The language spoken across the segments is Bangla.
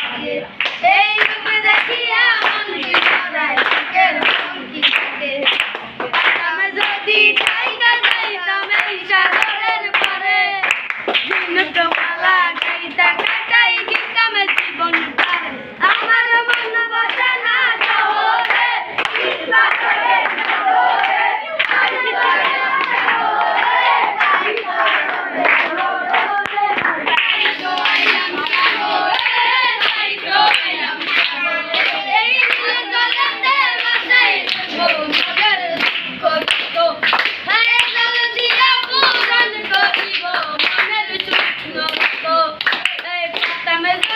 Thank you.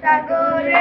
সাগরে